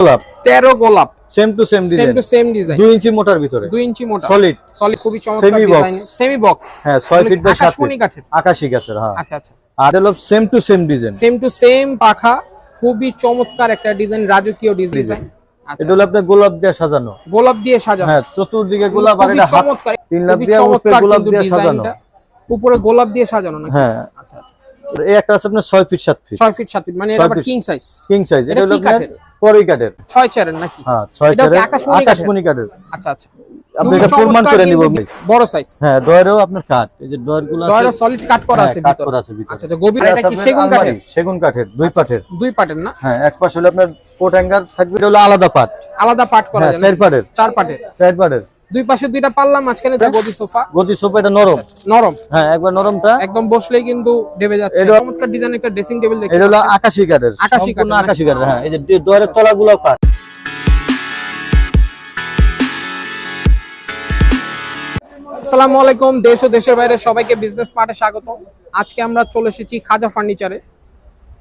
গোলাপ? তেরো গোলাপ। Same to same same design to same design দুই ইঞ্চি মোটার ভিতরে। দুই ইঞ্চি মোটা। সলিড সলিড খুবই চমৎকার। ডিজাইন সেমি বক্স হ্যাঁ ছয় ফিট বাই সাত ফিট কাঠের। আকাশি গাছের হ্যাঁ। আচ্ছা আচ্ছা। আর হলো same to same design same to same পাখা খুবই চমৎকার একটা ডিজাইন রাজকীয় ডিজাইন আচ্ছা। এটা হলো আপনার গোলাপ দিয়ে সাজানো। গোলাপ দিয়ে সাজানো। হ্যাঁ চতুর্দিকে গোলাপ আর এটা চমৎকার। তিন লাখ দিয়ে উপরে গোলাপ দিয়ে সাজানো। উপরে গোলাপ দিয়ে সাজানো নাকি? হ্যাঁ। আচ্ছা আচ্ছা। এই একটা আছে আপনার ফিট সাত ফিট ছয় ফিট সাত ফিট মানে এটা। কিং সাইজ কিং সাইজ এটা এটা হলো আপনার কাঠের? পরই কাঠের। ছয় চারের নাকি? হ্যাঁ ছয় চারের আকাশমণি কাঠের? আচ্ছা আচ্ছা। আপনি এটা প্রমাণ করে নিব বড় সাইজ হ্যাঁ ডয়ারেও আপনার কাঠ। এই যে ডয়ার আছে ডয়ারে সলিড কাট করা আছে হ্যাঁ, কাট করা আছে আচ্ছা আচ্ছা গভীর এটা এটা কি সেগুন কাঠের? সেগুন কাঠের দুই পাটের। দুই পাটের না? হ্যাঁ এক পাশে হলো আপনার কোট হ্যাঙ্গার থাকবে এটা হলো আলাদা পাট। আলাদা পাট করা হ্যাঁ যায় চার? পাটের। চার পাটের। চার পাটের। দুই পাশে দুইটা পাল্লা মাঝখানে গদি সোফা। গদি সোফা এটা নরম? নরম। হ্যাঁ একবার নরমটা। একদম বসলেই কিন্তু ডেবে যাচ্ছে। চমৎকার ডিজাইন একটা ড্রেসিং টেবিল দেখতে এটা হলো। আকাশি কাঠের। আকাশি সম্পূর্ণ কাঠের, আকাশি কাঠের হ্যাঁ। এই যে ডয়ারের তলাগুলো কাঠ। আসসালামু আলাইকুম দেশ ও দেশের বাইরে সবাইকে বিজনেস পার্টে স্বাগত আজকে আমরা চলে এসেছি খাজা ফার্নিচারে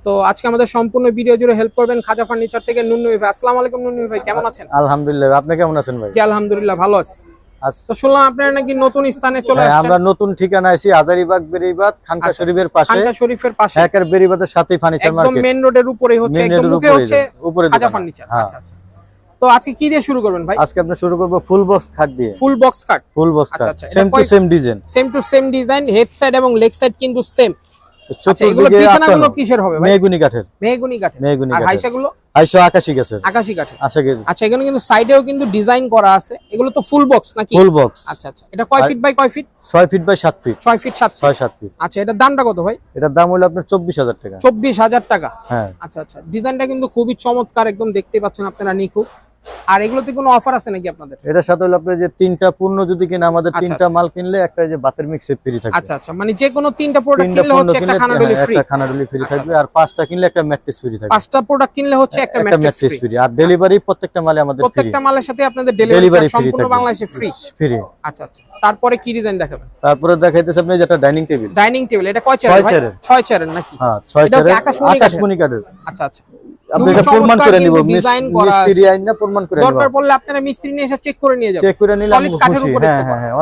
তো আজকে আমাদের সম্পূর্ণ ভিডিও জুড়ে হেল্প করবেন খাজা ফার্নিচার থেকে নুন্নু ভাই। আসসালামু আলাইকুম নুন্নু ভাই কেমন আছেন? আলহামদুলিল্লাহ আপনি কেমন আছেন ভাই? জি আলহামদুলিল্লাহ ভালো আছি। আচ্ছা, তো শুনলাম আপনারা নাকি নতুন স্থানে চলে হ্যাঁ, আসছেন। আমরা নতুন ঠিকানা আছি হাজারিবাগ বেরিবাদ খানকা আচ্ছা, শরীফের পাশে। খানকা শরীফের পাশে। একের বেরিবাদের সাথেই ফার্নিচার একদম মার্কেট মেন রোডের উপরে হচ্ছে একদম মুখে হচ্ছে উপরে খাজা ফার্নিচার হ্যাঁ। আচ্ছা আচ্ছা। তো আজকে কি দিয়ে শুরু করবেন ভাই? আজকে আমরা শুরু করব ফুল বক্স খাট দিয়ে। Full box cut full box এটা same to same design same to same design head side এবং লেগ সাইড কিন্তু সেম এগুলো বিছানাগুলো কিসের হবে ভাই? মেহগুনি কাঠের। মেহগুনি কাঠের। মেহগুনি আর হাইসাগুলো? আইশো আকাশি গাছের আকাশি কাঠের। আশা গেছে আচ্ছা এখানে কিন্তু সাইডেও কিন্তু ডিজাইন করা আছে। এগুলো তো ফুল বক্স নাকি? Full box. আচ্ছা আচ্ছা। এটা কয় ফিট বাই কয় feet? Feet by feet. Feet সাত ছয় সাত ফিট। আচ্ছা এটার দামটা কত ভাই? এটার দাম হলো আপনার চব্বিশ হাজার টাকা। চব্বিশ হাজার টাকা। হ্যাঁ। আচ্ছা আচ্ছা। ডিজাইনটা কিন্তু খুবই চমৎকার একদম দেখতে পাচ্ছেন আপনারা নিখুঁত। আর এগুলোতে কোনো অফার আছে নাকি আপনাদের? এটার সাথে হলো আপনার যে তিনটা পূর্ণ যদি কিনে আমাদের আচ্ছা, তিনটা আচ্ছা। মাল কিনলে একটা যে বাতের মিক্সে ফ্রি থাকবে। আচ্ছা আচ্ছা। মানে যে কোনো তিনটা প্রোডাক্ট কিনলে হচ্ছে একটা খানাডলি হ্যাঁ, ফ্রি একটা ফ্রি আচ্ছা, থাকবে আর পাঁচটা কিনলে একটা ম্যাট্রেস ফ্রি থাকবে। পাঁচটা প্রোডাক্ট কিনলে হচ্ছে একটা একটা ম্যাট্রেস ফ্রি ফ্রি আর ডেলিভারি প্রত্যেকটা মালে আমাদের ফ্রি প্রত্যেকটা মালের সাথে আপনাদের ডেলিভারি ফ্রি সম্পূর্ণ বাংলাদেশে ফ্রি ফ্রি আচ্ছা আচ্ছা। তারপরে কি ডিজাইন দেখাবেন? তারপরে দেখাইতেছে আপনি যেটা ডাইনিং টেবিল ডাইনিং টেবিল এটা কয় ছয় চেয়ারের ছয় চেয়ারের নাকি? হ্যাঁ ছয় চেয়ারের আকাশমণি কাঠের। আচ্ছা আচ্ছা। আপনি প্রমাণ করে নিব কিন্তু design করা মিস্ত্রি আইন না প্রমাণ করে নিব। দরকার পড়লে আপনারা মিস্ত্রি নিয়ে এসে চেক করে নিয়ে যাবেন। চেক করে নিলে আমি খুশি। হ্যাঁ হ্যাঁ হ্যাঁ।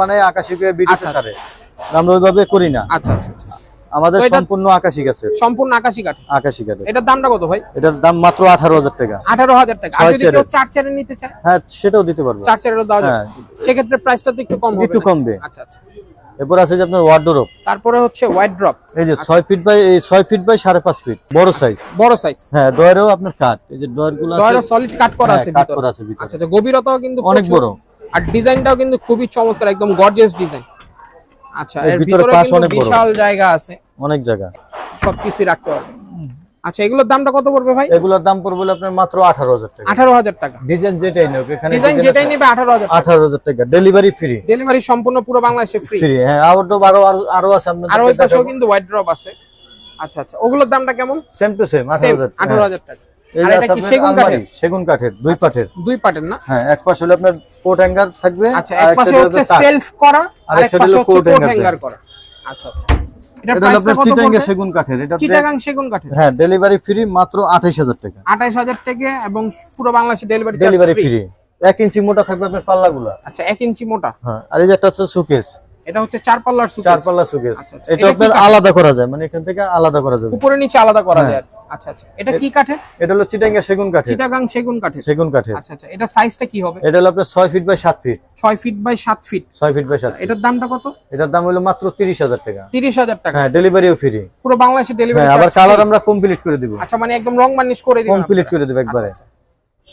বানায় আকাশি করে বিডিতে আচ্ছা, আমরা ওইভাবে করি না। আচ্ছা আচ্ছা আচ্ছা। আমাদের সম্পূর্ণ আকাশি সম্পূর্ণ আকাশি কাঠ আকাশি এটার দামটা কত ভাই? এটার দাম মাত্র আঠারো হাজার টাকা। আঠারো হাজার টাকা। আর ছয় যদি কেউ চার নিতে চায়? হ্যাঁ সেটাও দিতে পারব। চার যাবে। সেক্ষেত্রে প্রাইসটা তো একটু কম হবে একটু? কমবে আচ্ছা আচ্ছা। এরপর আছে যে আপনার ওয়ার্ডরোব তারপরে হচ্ছে ওয়াইড্রপ ড্রপ এই যে ছয় ফিট বাই এই ছয় ফিট বাই সাড়ে পাঁচ ফিট বড় সাইজ বড় সাইজ হ্যাঁ ডয়ারেও আপনার কাঠ এই যে ডয়ারগুলো গুলো ডয়ারও সলিড কাট করা আছে কাট করা আছে ভিতরে। আচ্ছা আচ্ছা গভীরতাও কিন্তু অনেক বড়। আর ডিজাইনটাও কিন্তু খুবই চমৎকার একদম গর্জিয়াস ডিজাইন আচ্ছা এর ভিতরে পাশ অনেক বড়। বিশাল জায়গা আছে। অনেক জায়গা। সবকিছু রাখতে পারবে আচ্ছা এগুলোর দামটা কত পড়বে ভাই? এগুলোর দাম পড়বে আপনার মাত্র আঠারো হাজার টাকা। আঠারো হাজার টাকা। ডিজাইন যেটাই নেই এখানে ডিজাইন যেটাই নেবে আঠারো হাজার আঠারো হাজার টাকা। ডেলিভারি ফ্রি ডেলিভারি সম্পূর্ণ পুরো বাংলাদেশে ফ্রি ফ্রি হ্যাঁ আউটডোর আরও আরো- আরও আছে আর ওই পাশেও কিন্তু হোয়াইট ড্রপ আছে। আচ্ছা আচ্ছা ওগুলোর দামটা কেমন? সেম টু সেম আঠারো সেম হাজার আঠারো হাজার টাকা। আর সেগুন কাঠের? দুই পাঠের দুই পাটের না? হ্যাঁ এক পাশে হলো আপনার কোট হ্যাঙ্গার থাকবে আচ্ছা এক এক পাশে হচ্ছে সেলফ করা আর এক পাশে হচ্ছে কোট হ্যাঙ্গার করা। আচ্ছা আচ্ছা। এটা আপনার সেগুন কাঠের এটা চিটাগাং সেগুন কাঠের। হ্যাঁ ডেলিভারি ফ্রি মাত্র আঠাইশ হাজার টাকা। আঠাইশ হাজার টাকা এবং পুরো বাংলাদেশে ডেলিভারি ডেলিভারি ফ্রি ফ্রি এক ইঞ্চি মোটা থাকবে আপনার পাল্লাগুলা। আচ্ছা এক ইঞ্চি মোটা। হ্যাঁ আর এই যে একটা হচ্ছে সুকেস এটা হচ্ছে চার পাল্লার চার সুকেস সুকেস আচ্ছা, আচ্ছা। এটা আপনার আলাদা করা যায় মানে এখান থেকে আলাদা করা যাবে। উপরে নিচে আলাদা করা হ্যাঁ। যায়। আচ্ছা আচ্ছা। এটা কি কাঠের? এটা হলো চিটাঙ্গা সেগুন চিটাগাং সেগুন সেগুন আচ্ছা আচ্ছা। এটা সাইজটা কি হবে? এটা হলো আপনার ছয় ফিট বাই সাত ফিট ছয় ফিট বাই সাত ফিট ছয় ফিট বাই সাত এটার দামটা কত? এটার দাম হলো মাত্র তিরিশ হাজার টাকা। তিরিশ হাজার টাকা। হ্যাঁ ডেলিভারিও ফ্রি পুরো বাংলাদেশে ডেলিভারি হ্যাঁ আবার কালার আমরা কমপ্লিট করে দিব। আচ্ছা মানে একদম রং বার্নিশ করে দিবেন কমপ্লিট করে দিব একবারে। আচ্ছা।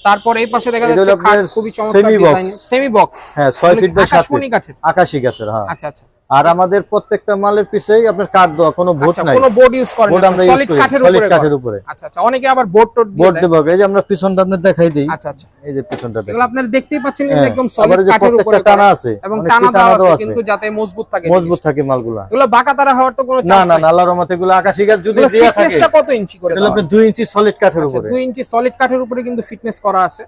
তারপর এই পাশে দেখা যাচ্ছে খাট খুবই চমৎকার সেমি বক্স হ্যাঁ 6 ফিট বাই সাত আকাশমণি ফিট আকাশী গাছের হ্যাঁ। আচ্ছা আচ্ছা। আর আমাদের প্রত্যেকটা মালের পিছেই আপনার কাঠ দেওয়া কোনো ভোট আচ্ছা নাই। কোনো বোর্ড ইউজ করেন বোর্ড আমরা ইউজ সলিড কাঠের সলিড উপরে কাঠের উপরে। আচ্ছা আচ্ছা অনেকে আবার বোর্ড টোড বোর্ড। দেবো এই যে আমরা পিছনটা আপনার দেখাই দিই। আচ্ছা আচ্ছা। এই যে পিছনটা এগুলো আপনারা দেখতেই পাচ্ছেন কিন্তু হ্যাঁ, একদম সলিড কাঠের উপরে টানা আছে, এবং টানা দেওয়া আছে কিন্তু যাতে মজবুত থাকে মজবুত থাকে মালগুলা। এগুলো বাঁকা তারা হওয়ার তো কোনো না চান্স না নাই। না আল্লাহর রহমতে এগুলো আকাশি গাছ যদি দেয়া থাকে ফিটনেসটা কত ইঞ্চি করে এটা হলো দেওয়া আপনার দুই ইঞ্চি সলিড কাঠের আচ্ছা, উপরে। দুই ইঞ্চি সলিড কাঠের উপরে কিন্তু ফিটনেস করা আছে।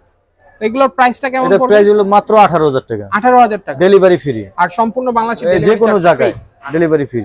এগুলোর প্রাইসটা কেমন পড়বে? প্রাইস হলো মাত্র আঠারো হাজার টাকা। আঠারো হাজার টাকা। ডেলিভারি ফ্রি আর সম্পূর্ণ বাংলাদেশে যে কোনো জায়গায় ডেলিভারি ফ্রি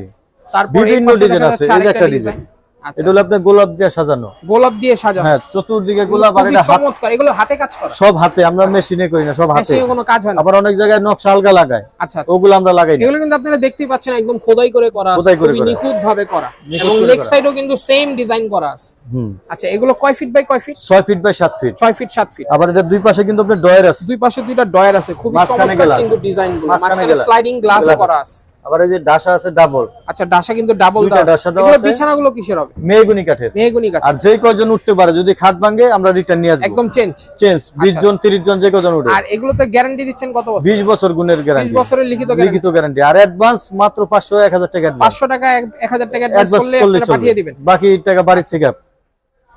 তারপর বিভিন্ন ডিজাইন আছে এই একটা ডিজাইন আচ্ছা। এটা হলো আপনার গোলাপ দিয়ে সাজানো। গোলাপ দিয়ে সাজানো। হ্যাঁ চতুর্দিকে গোলাপ আর এটা চমৎকার। এগুলো হাতে কাজ করা? সব হাতে আমরা মেশিনে করি না সব হাতে। মেশিনে কোনো কাজ হয় না? আবার অনেক জায়গায় নকশা আলগা লাগায়। আচ্ছা আচ্ছা। ওগুলো আমরা লাগাই না। এগুলো কিন্তু আপনারা দেখতেই পাচ্ছেন একদম খোদাই করে করা আছে খুবই নিখুঁত ভাবে করা। নিখুঁত এবং করে। লেগ সাইডও কিন্তু সেম ডিজাইন করা আছে। হুম। আচ্ছা এগুলো কয় ফিট বাই কয় feet feet by feet feet feet আবার এটা দুই পাশে কিন্তু আপনার ডয়ের আছে। দুই পাশে দুইটা ডয়ার আছে খুবই চমৎকার কিন্তু ডিজাইন মাঝখানে মাঝখানে স্লাইডিং গ্লাস করা আছে। আবার এই যে ডাসা আছে ডাবল আচ্ছা ডাসা কিন্তু ডাবল ডাসা। এগুলো বিছানাগুলো কিসের হবে? মেহগুনি কাঠের। মেহগুনি কাঠ আর যেই কয়জন উঠতে পারে যদি খাট ভাঙে আমরা রিটার্ন নিয়ে আসব। একদম চেঞ্জ চেঞ্জ বিশ আচ্ছা, জন তিরিশ জন যে কজন উঠে। আর এগুলোতে গ্যারান্টি দিচ্ছেন কত বছর? বিশ বছর গুণের 20 বছরের লিখিত গ্যারান্টি লিখিত গ্যারান্টি আর অ্যাডভান্স মাত্র পাঁচশো এক হাজার টাকা অ্যাডভান্স 500 টাকা 1000 টাকা অ্যাডভান্স করলে আপনারা পাঠিয়ে দিবেন। বাকি টাকা বাড়ির থেকে।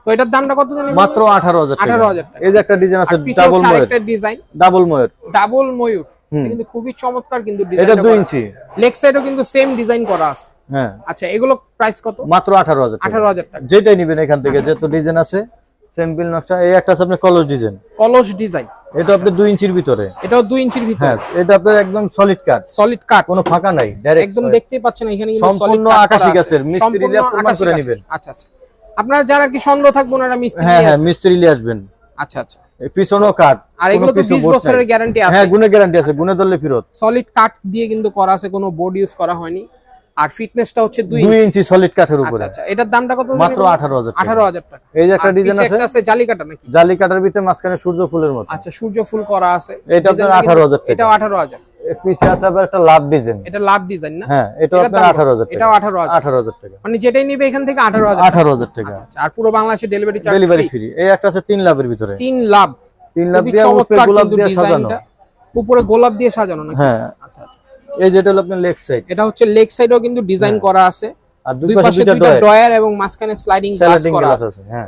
তো এটার দামটা কত জানেন মাত্র আঠারো হাজার টাকা। 18,000 টাকা। এই যে একটা ডিজাইন আছে ডাবল ময়ের। ডিজাইন ডাবল ময়ের। ডাবল ময়ূর। কিন্তু খুবই চমৎকার কিন্তু এটা ডিজাইনটা দুই ইঞ্চি। লেগ সাইডও কিন্তু সেম ডিজাইন করা আছে। হ্যাঁ। আচ্ছা এগুলো প্রাইস কত? মাত্র আঠারো হাজার টাকা। 18000 টাকা। যেটাই নিবেন এখান থেকে যেহেতু ডিজাইন আছে সিম্পল নকশা এই একটা আছে আপনার কলস ডিজাইন কলস ডিজাইন এটা ইঞ্চির ভিতরে। এটাও 2 ইঞ্চির ভিতরে। হ্যাঁ এটা আপনার একদম সলিড কাট সলিড কাট কোনো ফাঁকা নাই ডাইরেক্ট একদম দেখতেই পাচ্ছেন এখানে কিন্তু সম্পূর্ণ solid cut আকাশি করা। গাছের, প্রমাণ। নিবেন। আচ্ছা আচ্ছা। আপনার যারা কি সন্দেহ থাকবে ওনারা মিস্ত্রি হ্যাঁ হ্যাঁ মিস্ত্রি আসবেন। আচ্ছা আচ্ছা। পিছনেও কাট আর এগুলো তো 20 বছরের গ্যারান্টি আছে। হ্যাঁ গুণের গ্যারান্টি আছে গুণে ধরলে ফিরত। সলিড কাট দিয়ে কিন্তু করা আছে কোনো বোর্ড ইউজ করা হয়নি। আর ফিটনেসটা হচ্ছে 2 দুই ইঞ্চি সলিড কাঠের আচ্ছা উপরে। আচ্ছা এটার দামটা কত মাত্র আঠারো হাজার আঠারো হাজার টাকা। এই যে একটা ডিজাইন আছে একটা আছে জালি কাটা নাকি? জালি কাটার ভিতরে মাঝখানে সূর্য ফুলের মতো। আচ্ছা সূর্য ফুল করা আছে। এটা আপনার ডিজাইনটা কিন্তু- 18,000 টাকা। এটাও আঠারো হাজার। এর পিছে আছে আবার একটা লাভ ডিজাইন এটা লাভ ডিজাইন না? হ্যাঁ এটা আপনার টাকা। মানে যেটাই নিবে এখান থেকে আঠারো হাজার। আঠারো হাজার টাকা। আচ্ছা, আর পুরো বাংলাদেশে ডেলিভারি চার্জ ডেলিভারি ফ্রি এই একটা আছে লাভের ভিতরে। লাভ। তিন লাভ দিয়ে উপরে গোলাপ দিয়ে সাজানো। উপরে গোলাপ দিয়ে সাজানো নাকি? হ্যাঁ। আচ্ছা আচ্ছা। এই যেটা হলো আপনার লেগ সাইড এটা হচ্ছে লেগ সাইডেও কিন্তু ডিজাইন হ্যাঁ। করা আছে। আর দুই পাশে দুইটা ডয়ার এবং মাঝখানে স্লাইডিং গ্লাস করা আছে হ্যাঁ।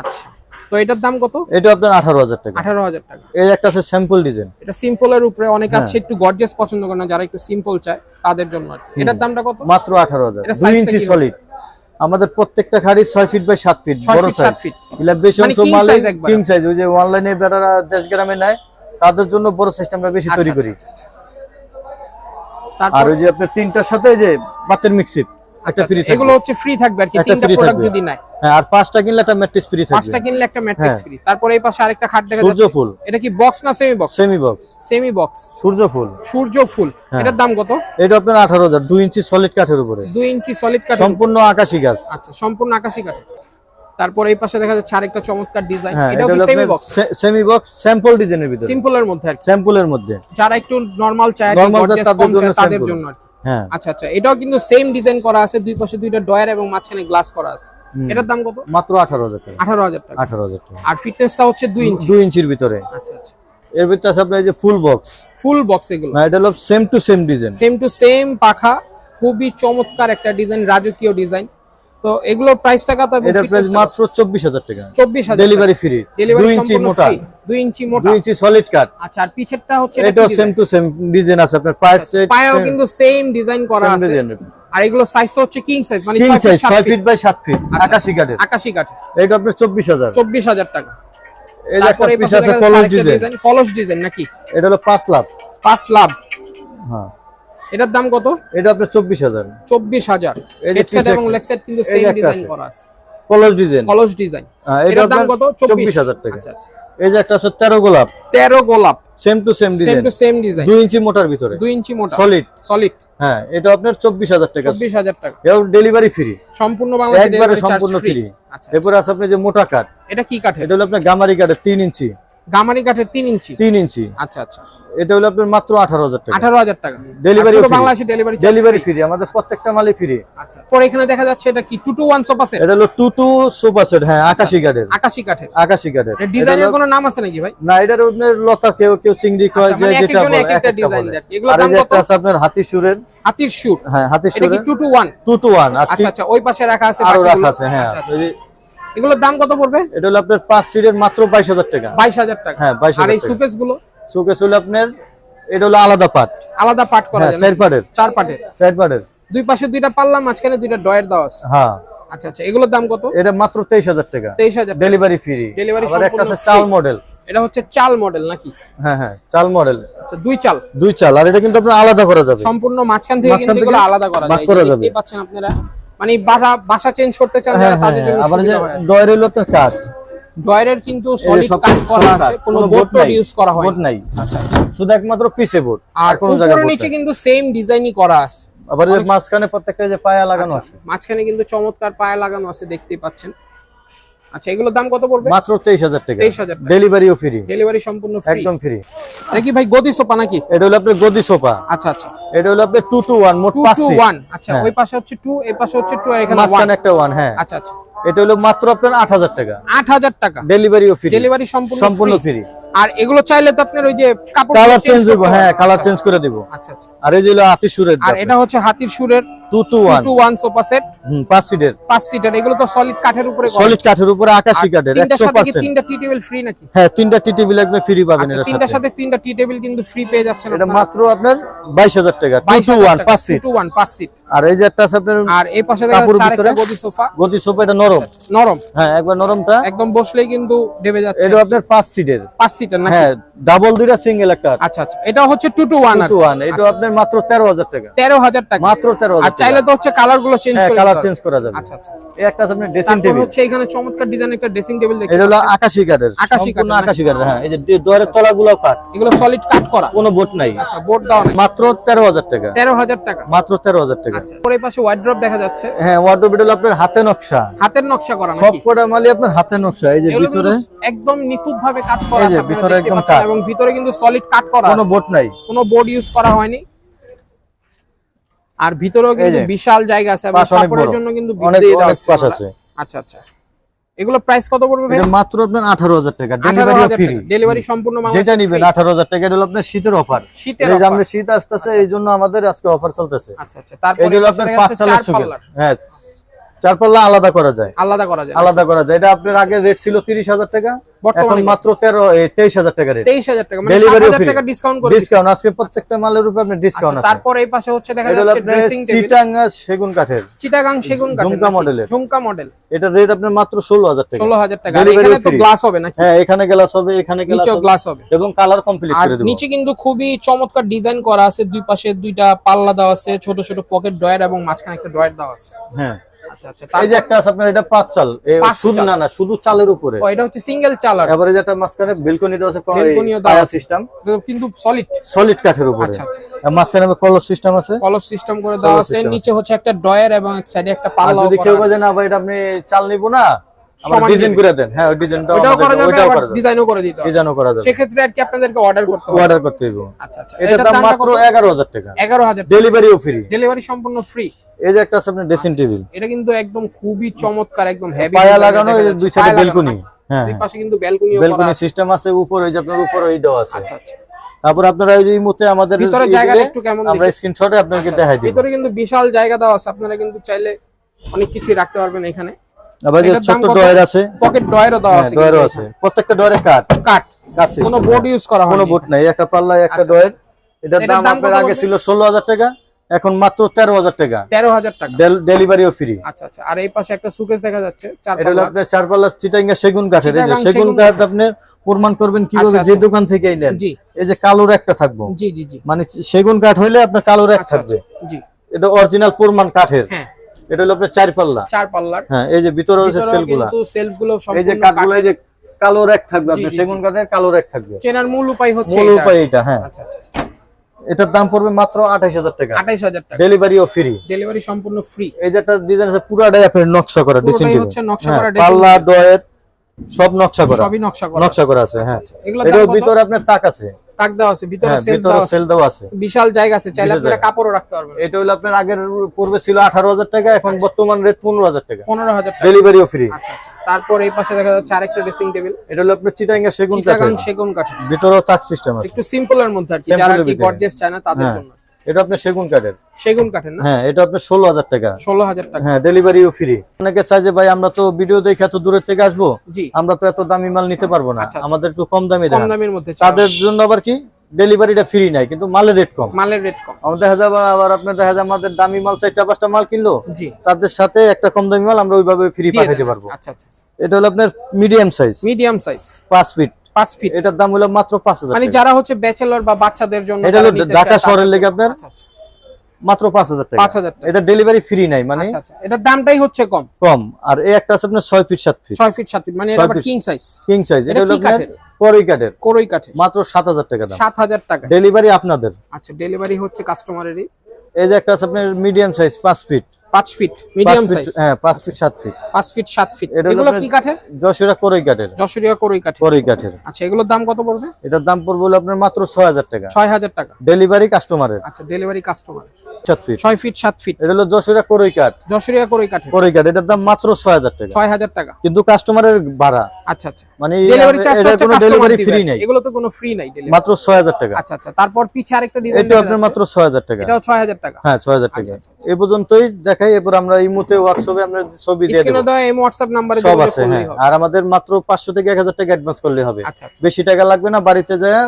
আচ্ছা। তো এটার দাম কত? এটা আপনার আঠারো হাজার টাকা। আঠারো হাজার টাকা। এই একটা আছে স্যাম্পল ডিজাইন এটা সিম্পলের উপরে অনেক হ্যাঁ। আছে একটু গর্জিয়াস পছন্দ করে না যারা একটু সিম্পল চায় তাদের জন্য আর এটার দামটা কত? মাত্র আঠারো হাজার। এটা দুই ইঞ্চি কি সলিড আমাদের প্রত্যেকটা খাড়ি ছয় ফিট বাই সাত ফিট বড় সাইজ ফিট বেশি মানে অংশ মালে কিং সাইজ ওই যে অনলাইনে বেটারা দেশ গ্রামে নেয় তাদের জন্য বড় আমরা বেশি তৈরি করি। আচ্ছা, আচ্ছা, আচ্ছা। আর ওই যে আপনার তিনটার সাথে যে বাতের মিক্সিপ আচ্ছা, ফ্রি আচ্ছা, এগুলো হচ্ছে ফ্রি থাকবে আর কি তিনটা প্রোডাক্ট যদি নেয়। হ্যাঁ আর পাঁচটা কিনলে একটা ফ্রি পাঁচটা কিনলে একটা হ্যাঁ। ফ্রি তারপর এই পাশে আরেকটা খাট দেখা যাচ্ছে। ফুল। এটা কি বক্স না semi box semi box semi box সূর্য ফুল। সূর্য ফুল। হ্যাঁ। এটার দাম কত? এটা আপনার আঠারো হাজার দুই ইঞ্চি সলিড কাঠের উপরে। দুই ইঞ্চি সলিড কাঠ সম্পূর্ণ আকাশি গাছ। আচ্ছা সম্পূর্ণ আকাশি কাঠ। তারপর এই পাশে দেখা যাচ্ছে আরেকটা চমৎকার ডিজাইন হ্যাঁ এটাও কি semi box semi box sample ডিজাইনের ভিতরে। সিম্পলের মধ্যে আর স্যাম্পলের মধ্যে। যারা একটু নরমাল চায় গর্জিয়াস তাদের জন্য তাদের জন্য আর কি। হ্যাঁ। আচ্ছা আচ্ছা এটাও কিন্তু সেম ডিজাইন করা আছে দুই পাশে দুইটা ডয়ার এবং মাঝখানে গ্লাস করা আছে। এটার দাম কত? মাত্র আঠারো হাজার টাকা। আঠারো হাজার টাকা। আঠারো হাজার টাকা। আর ফিটনেসটা হচ্ছে দুই ইঞ্চি। 2 ইঞ্চির ভিতরে। আচ্ছা আচ্ছা। এর ভিতরে আছে আপনার এই যে ফুল বক্স ফুল বক্স এগুলো। এটা হলো same to same design same to same পাখা খুবই চমৎকার একটা ডিজাইন রাজকীয় ডিজাইন তো এগুলোর প্রাইস টাকা তো এটার প্রাইস মাত্র চব্বিশ হাজার টাকা। চব্বিশ হাজার ডেলিভারি ফ্রি ডেলিভারি দুই ইঞ্চি মোটা। দুই ইঞ্চি মোটা। দুই ইঞ্চি সলিড কাট আচ্ছা আর পিছেরটা হচ্ছে এটা সেম টু সেম ডিজাইন আছে। আপনার পায়ের সেট পায়েও কিন্তু সেম ডিজাইন করা আছে। আর এগুলো সাইজ তো হচ্ছে কিং সাইজ মানে কিং ছয় সাইজ ফিট সাত ফিট ফিট বাই সাত ফিট আচ্ছা। আকাশি কাঠের। আকাশি কাঠে এটা আপনার চব্বিশ হাজার। চব্বিশ হাজার টাকা। এই যে একটা পিস আছে কলস ডিজাইন কলস ডিজাইন নাকি? এটা হলো পাঁচ লাখ পাঁচ লাভ। হ্যাঁ। এটার দাম কত? এটা আপনার চব্বিশ হাজার। চব্বিশ হাজার। হেডসেট এবং কিন্তু সেম ডিজাইন আছে। করা আছে। কলস ডিজাইন কলস ডিজাইন হ্যাঁ, এটার দাম কত? চব্বিশ। হাজার টাকা। আচ্ছা আচ্ছা। এই যে একটা আছে তেরো গোলাপ। Same to same same design to same design ইঞ্চি মোটার ভিতরে। ইঞ্চি মোটা সলিড সলিড হ্যাঁ এটা আপনার চব্বিশ হাজার টাকা। চব্বিশ হাজার টাকা। এও ডেলিভারি ফ্রি সম্পূর্ণ বাংলাদেশে ডেলিভারি সম্পূর্ণ ফ্রি আচ্ছা এরপরে আছে আপনি যে মোটা কাঠ এটা কি কাঠের এটা হলো আপনার গামারি কাঠের তিন ইঞ্চি। গামারি কাঠের তিন ইঞ্চি। তিন ইঞ্চি। আচ্ছা আচ্ছা। এটা হলো আপনার মাত্র আঠারো হাজার টাকা। আঠারো হাজার টাকা। Delivery আর পুরো বাংলাদেশে ডেলিভারি ডেলিভারি ফ্রি আমাদের প্রত্যেকটা মালই ফ্রি আচ্ছা পরে এখানে দেখা যাচ্ছে এটা কি two two one sofa set এটা হলো টু টু সোফা সেট হ্যাঁ আকাশি কাঠের। আকাশি কাঠের। আকাশি কাঠের। এর ডিজাইনের কোনো নাম আছে নাকি ভাই? না এটার আপনার লতা কেউ কেউ চিংড়ি কয় আচ্ছা, যে মানে যেটা বলে এক একটা এক একটা design দেয় এই দাম কত? আছে আপনার হাতি সুরের। হাতির সুর। হ্যাঁ হাতি এটা কি সুরের। Two two one two two one আচ্ছা আচ্ছা ওই পাশে রাখা আছে আরও রাখা আছে হ্যাঁ। এগুলোর দাম কত পড়বে? এটা হলো আপনার পাঁচ সিটের মাত্র বাইশ হাজার টাকা। বাইশ হাজার টাকা। হ্যাঁ, 22,000 আর এই। সুকেসগুলো শোকেস হলো আপনার এটা হলো আলাদা পাট। আলাদা পাট করা হ্যাঁ যায় চার পাটের। চার পাটের। চার পাটের। দুই পাশে দুইটা পাল্লা মাঝখানে দুইটা ডয়ের দেওয়া আছে। হ্যাঁ। আচ্ছা আচ্ছা এগুলোর দাম কত? এটা মাত্র তেইশ হাজার টাকা। তেইশ হাজার টাকা। ডেলিভারি ফ্রি Delivery আবার একটা আছে চাল মডেল এটা হচ্ছে চাল মডেল নাকি? হ্যাঁ হ্যাঁ চাল মডেল আচ্ছা দুই চাল। দুই চাল আর এটা কিন্তু আপনার আলাদা করা যাবে। সম্পূর্ণ মাঝখান থেকে কিন্তু এগুলো আলাদা করা ভাগ যায়। করা যাবে। পাচ্ছেন আপনারা মানে বাসা বাসা চেঞ্জ করতে চান হ্যাঁ তাদের জন্য আবার যে সুবিধা হয় ডয়ের হইল ডয়ারের কিন্তু সলিড কাট করা আছে কোনো বোর্ড board ইউজ করা হয় বোর্ড নাই। আচ্ছা আচ্ছা। শুধু একমাত্র পিসে বোর্ড আর কোনো জায়গায় উপরে নিচে কিন্তু সেম ডিজাইনই করা আছে। আবার যে মাঝখানে প্রত্যেকটা যে পায়া লাগানো আচ্ছা, আছে। মাঝখানে কিন্তু চমৎকার পায়া লাগানো আছে দেখতেই পাচ্ছেন। আচ্ছা এগুলোর দাম কত পড়বে? মাত্র তেইশ হাজার টাকা। 23,000 টাকা। ডেলিভারিও ফ্রি ডেলিভারি সম্পূর্ণ ফ্রি একদম ফ্রি এটা কি ভাই গদি সোপা নাকি? এটা হলো আপনার গদি সোফা। আচ্ছা আচ্ছা। এটা হলো আপনার টু টু ওয়ান মোট টু পাঁচ টু seat। ওয়ান আচ্ছা হ্যাঁ। ওই পাশে হচ্ছে টু এই পাশে হচ্ছে টু আর এখানে ওয়ান মাঝখানে একটা ওয়ান হ্যাঁ। আচ্ছা আচ্ছা। এটা হলো মাত্র আপনার আট হাজার টাকা। আট হাজার টাকা। ডেলিভারিও ফ্রি ডেলিভারি সম্পূর্ণ সম্পূর্ণ ফ্রি আর এগুলো চাইলে তো আপনার ওই যে কাপড় কালার চেঞ্জ দিব হ্যাঁ কালার আচ্ছা, চেঞ্জ করে দিব। আচ্ছা আচ্ছা। আর এই যে হলো আতিসুরের আর এটা হচ্ছে হাতির সুরের two two one. Two one sofa set হুম পাঁচ সিটের পাঁচ সিটার এগুলো তো সলিড কাঠের উপরে সলিড কাঠের উপরে আকাশি কাঠের তিনটার একশো সাথে কি পার্সেন্ট তিনটা টি টেবিল ফ্রি নাকি? হ্যাঁ তিনটা টিটি বিল একদম ফ্রি পাবেন আচ্ছা এর তিনটার সাথে। সাথে তিনটা টি টেবিল কিন্তু ফ্রি পেয়ে যাচ্ছেন এটা মাত্র আপনার বাইশ হাজার টাকা টু টু ওয়ান পাঁচ সিট টু ওয়ান পাঁচ সিট আর এই যে একটা আছে আপনার আর এই পাশে দেখা যাচ্ছে আরেকটা গদি সোফা গদি সোফা এটা নরম। নরম। হ্যাঁ একবার নরমটা। একদম বসলেই কিন্তু দেবে যাচ্ছে। এটা আপনার পাঁচ সিটের পাঁচ সিটার নাকি? হ্যাঁ ডাবল দুইটা সিঙ্গেল একটা আচ্ছা আচ্ছা। এটা হচ্ছে two two one two one এটা আপনার মাত্র তেরো হাজার টাকা। তেরো হাজার টাকা। মাত্র তেরো আর হাজার চাইলে তো হচ্ছে কালারগুলো চেঞ্জ করে কালার চেঞ্জ করা যাবে। আচ্ছা আচ্ছা এই একটা আছে আপনার ড্রেসিং টেবিল হচ্ছে এখানে চমৎকার ডিজাইন একটা ড্রেসিং টেবিল দেখতে এটা হলো। আকাশি কাঠের আকাশি সম্পূর্ণ কাঠের, আকাশি কাঠের হ্যাঁ। এই যে দোয়ারের তলাগুলো কাঠ। এগুলো সলিড কাট করা। কোনো বোট নাই। আচ্ছা বোর্ড দেওয়া নেই। মাত্র তেরো হাজার টাকা। তেরো হাজার টাকা। মাত্র তেরো হাজার টাকা। আচ্ছা পরে পাশে ওয়ার্ড্রপ দেখা যাচ্ছে। হ্যাঁ ওয়ার্ডরোব এটা হলো আপনার হাতে নকশা। হাতের নকশা করা নাকি? কটা মালি আপনার হাতে নকশা। এই যে ভিতরে একদম নিখুঁত ভাবে কাজ করা আছে ভিতরে একদম কাট। এবং ভিতরে কিন্তু সলিড কাট করা কোনো বোট নাই। কোনো বোর্ড ইউজ করা হয়নি। আর ভিতরেও কিন্তু বিশাল জায়গা আছে এবং সাপোর্টের জন্য কিন্তু দিয়ে দেওয়া আছে। আচ্ছা আচ্ছা। এগুলো প্রাইস কত পড়বে ভাই এটা মাত্র আপনার আঠারো হাজার টাকা। ডেলিভারি ফ্রি ডেলিভারি সম্পূর্ণ যেটা বাংলাদেশে নিবেন free। আঠারো হাজার টাকা এটা হলো আপনার শীতের অফার শীতের এই যে আমরা শীত আসতেছে এই জন্য আমাদের আজকে অফার চলতেছে। আচ্ছা আচ্ছা। তারপরে হলো আপনার পাঁচ চালের পাল্লার হ্যাঁ চার পাল্লা আলাদা করা যায়। আলাদা করা যায়। আলাদা করা যায়। এটা আপনার আগে রেট ছিল তিরিশ হাজার টাকা। বর্তমানে মাত্র টাকা রেট টাকা মানে ডিসকাউন্ট করে ডিসকাউন্ট আজকে প্রত্যেকটা মালের উপর আচ্ছা, ডিসকাউন্ট আছে। তারপরে এই পাশে হচ্ছে দেখা যাচ্ছে ড্রেসিং টেবিল চিটাঙ্গা সেগুন কাঠের। চিটাগাং সেগুন কাঠের ঝুমকা মডেলের। ঝুমকা মডেল এটা রেট আপনার মাত্র ষোলো হাজার টাকা। আর এখানে তো গ্লাস হবে নাকি? হ্যাঁ এখানে গ্লাস হবে এখানে গ্লাস হবে। গ্লাস হবে। এবং কালার কমপ্লিট করে দেবো। নিচে কিন্তু খুবই চমৎকার ডিজাইন করা আছে। দুই পাশে দুইটা পাল্লা দেওয়া আছে ছোট ছোট পকেট ডয়ার এবং মাঝখানে একটা ডয়ার দেওয়া আছে। হ্যাঁ। আচ্ছা আচ্ছা এই যে একটা আছে আপনার এটা পাঁচ চাল। শুধু না না শুধু চালের উপরে। এটা হচ্ছে সিঙ্গেল চালার এবারে যেটা মাঝখানে বেলকনি আছে পায়া সিস্টেম কিন্তু সলিড সলিড কাঠের উপরে। আচ্ছা আচ্ছা। মাঝখানে কলর সিস্টেম আছে। কলস সিস্টেম করে দেওয়া আছে। নিচে হচ্ছে একটা ডয়ার এবং এক সাইডে একটা আর যদি কেউ বলে না ভাই এটা আপনি চাল নিব না ডিজাইন করে দেন। হ্যাঁ ওই ডিজাইনটা ওটাও করা যাবে ওইটাও আবার করা যাবে। ডিজাইনও করে দিতে হবে। ডিজাইনও করা যাবে। সেক্ষেত্রে আর কি আপনাদেরকে অর্ডার করতে হবে। অর্ডার করতে হইব। আচ্ছা আচ্ছা। এটার দাম মাত্র এগারো হাজার টাকা। এগারো হাজার ডেলিভারিও ফ্রি ডেলিভারি সম্পূর্ণ ফ্রি এই যে একটা আছে আপনার ড্রেসিং টেবিল এটা কিন্তু একদম খুবই চমৎকার একদম হেভি পায়া লাগানো এই দুই সাইডে বেলকনি হ্যাঁ। দুই পাশে কিন্তু ব্যালকনিও করা বেলকনি সিস্টেম আছে উপরে ওই যে আপনার উপরে ওই দেওয়া আছে। আচ্ছা আচ্ছা। তারপর আপনারা এই যে মুহূর্তে আমাদের ভিতরে জায়গাটা একটু কেমন আমরা? স্ক্রিনশটে আপনাদেরকে দেখাই দিব। ভিতরে কিন্তু বিশাল জায়গা দেওয়া আছে আপনারা কিন্তু চাইলে অনেক কিছুই রাখতে পারবেন এখানে। আবার যে ছোট ডয়ার আছে। পকেট ডয়ারও দেওয়া হ্যাঁ আছে ডয়ারও কিন্তু আছে। প্রত্যেকটা ডয়ারে কাট। কাট কোনো বোর্ড ইউজ করা কোনো হয়নি। বোট নাই একটা পাল্লায় একটা আচ্ছা। ডয়ার এটার দাম আপনার আগে ছিল ষোলো হাজার টাকা। এখন মাত্র তেরো হাজার টাকা। তেরো হাজার টাকা। ডেলিভারিও ফ্রি। আচ্ছা আচ্ছা। আর এই পাশে একটা সুকেস দেখা যাচ্ছে চার এটা হলো আপনার চার পাল্লা চিটাঙ্গা সেগুন কাঠের। এই যে সেগুন কাঠ আপনি প্রমাণ করবেন কীভাবে আচ্ছা, যে আচ্ছা। দোকান থেকে নেন। এই যে কালোর একটা থাকব। জি জি জি। মানে সেগুন কাঠ হইলে আপনার কালোর এক আচ্ছা থাকবে। জি। এটা অরিজিনাল প্রমাণ কাঠের। হ্যাঁ। এটা হলো আপনার চার পাল্লা চার পাল্লার হ্যাঁ এই যে ভিতরে হচ্ছে সেলগুলা। কিন্তু সেলফগুলো এই যে কাঠগুলো এই যে কালো র্যাক থাকবে আপনার সেগুন কাঠের কালো র্যাক থাকবে। চেনার মূল উপায় হচ্ছে মূল উপায় এটা হ্যাঁ। আচ্ছা আচ্ছা। এটার দাম পড়বে মাত্র আঠাইশ হাজার টাকা। আঠাইশ হাজার টাকা। ডেলিভারিও ফ্রি ডেলিভারি সম্পূর্ণ ফ্রি এই যে একটা ডিজাইন আছে পুরাটাই আপনার নকশা করা ডিজাইন হচ্ছে নকশা করা dressing পাল্লা ডয়ের সব নকশা করা। সবই নকশা করা নকশা করা আছে হ্যাঁ। আচ্ছা, এগুলোর দাম কত? ভিতরে আপনার তাক আছে। তাক দেওয়া আছে ভিতরে হ্যাঁ সেল দেওয়া সেল দেওয়া আছে। বিশাল জায়গা আছে চাইলে আপনারা কাপড়ও রাখতে পারবেন। এটা হলো আপনার আগের পূর্বে ছিল আঠারো হাজার টাকা এখন বর্তমান রেট পনেরো হাজার টাকা। ডেলিভারিও ফ্রি আচ্ছা আচ্ছা। তারপর এই পাশে দেখা যাচ্ছে আরেকটা ড্রেসিং টেবিল এটা হলো আপনার চিটাঙ্গা সেগুন সেগুন ভিতরেও তাক সিস্টেম আছে। একটু সিম্পলের মধ্যে আর কি যারা কি। গর্জিয়াস চায় না তাদের হ্যাঁ। জন্য। এটা আপনার সেগুন কাঠের। সেগুন কাঠের না? হ্যাঁ এটা আপনার ষোলো হাজার টাকা। ষোলো হাজার টাকা। হ্যাঁ ডেলিভারিও ফ্রি অনেকে চাই যে ভাই আমরা তো ভিডিও দেখে এত দূরের থেকে আসব। আমরা তো এত দামি মাল নিতে পারব না। আচ্ছা, আচ্ছা। আমাদের একটু কম দামি কম দামের মধ্যে তাদের জন্য আবার কি? ডেলিভারিটা ফ্রি নাই কিন্তু মালের রেট কম। মালের রেট কম। আমাদের দেখা যাবে আবার আপনার দেখা যায় আমাদের দামি মাল চারটা পাঁচটা মাল কিনলো। তাদের সাথে একটা কম দামি মাল আমরা ওইভাবে ফ্রি পাঠাতে পারব। আচ্ছা আচ্ছা এটা হলো আপনার মিডিয়াম সাইজ মিডিয়াম সাইজ পাঁচ ফিট ফিট এটার দাম হলো মাত্র মানে যারা হচ্ছে ব্যাচেলর বা বাচ্চাদের জন্য এটা যারা হলো নিতে ঢাকা শহরের লেগে আপনার আচ্ছা, আচ্ছা। মাত্র পাঁচ হাজার টাকা। পাঁচ হাজার টাকা। এটা ডেলিভারি ফ্রি নাই মানে? আচ্ছা আচ্ছা। এটার দামটাই হচ্ছে কম। কম। আর এই একটা আছে আপনার ছয় ফিট সাত ফিট ফিট ফিট মানে এটা আবার কিং সাইজ কিং সাইজ এটা এটা হলো আপনার কাঠের? কাঠের। কোরই কাঠের। মাত্র সাত হাজার টাকা দাম। সাত হাজার টাকা। ডেলিভারি আপনাদের। আচ্ছা ডেলিভারি হচ্ছে কাস্টমারেরই এই যে একটা আছে আপনার মিডিয়াম সাইজ পাঁচ ফিট পাঁচ ফিট মিডিয়াম সাইজ হ্যাঁ পাঁচ ফিট সাত ফিট। পাঁচ ফিট সাত ফিট। এটা এগুলো কি কাঠের? যশোরা করই কাঠের। যশোরিয়া কোরই কাঠের। করই কাঠের। আচ্ছা এগুলোর দাম কত পড়বে? এটার দাম পড়বে হলো আপনার মাত্র ছয় হাজার টাকা। ছয় হাজার টাকা। ডেলিভারি কাস্টমারের আচ্ছা ডেলিভারি কাস্টমার সাত ফিট ছয় ফিট সাত ফিট। এটা হলো যশোরা করই কাঠ যশোরিয়া কোরই কাঠের করই কাঠ এটার দাম মাত্র ছয় হাজার টাকা। ছয় হাজার টাকা। কিন্তু কাস্টমারের ভাড়া। আচ্ছা আচ্ছা। মানে ডেলিভারি চার্জ হচ্ছে কোনো ডেলিভারি ফ্রি নাই। এগুলো তো কোনো ফ্রি নাই ডেলিভারি মাত্র ছয় হাজার টাকা। আচ্ছা আচ্ছা। তারপর পিছে আরেকটা ডিজাইন এটা আপনার মাত্র ছয় হাজার টাকা। এটাও ছয় হাজার টাকা। হ্যাঁ ছয় হাজার টাকা। আচ্ছা, আচ্ছা, এই পর্যন্তই দেখাই। এরপর আমরা এই মুহূর্তে হোয়াটসঅ্যাপে আমরা ছবি দিয়ে স্ক্রিনে দেওয়া এই হোয়াটসঅ্যাপ নাম্বারে সব আছে হ্যাঁ। আর আমাদের মাত্র পাঁচশো থেকে এক হাজার টাকা অ্যাডভান্স করলে হবে। আচ্ছা আচ্ছা। বেশি টাকা লাগবে না বাড়িতে যায়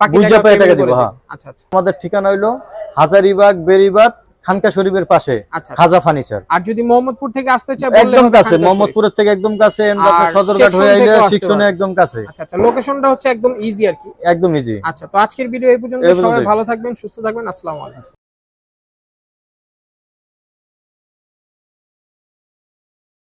বুঝে টাকা দিব হ্যাঁ। আচ্ছা আচ্ছা। আমাদের ঠিকানা হইল হাজারিবাগ বেরিবাদ খানকা শরীফের পাশে আচ্ছা খাজা ফার্নিচার। আর যদি মোহাম্মদপুর থেকে আসতে চায় একদম কাছে মোহাম্মদপুরের থেকে একদম কাছে সদরঘাট হয়ে আইলে শিক্ষণে একদম কাছে। আচ্ছা আচ্ছা লোকেশনটা হচ্ছে একদম ইজি আর কি। একদম ইজি আচ্ছা তো আজকের ভিডিও এই পর্যন্ত সবাই ভালো থাকবেন সুস্থ থাকবেন আসসালামু আলাইকুম।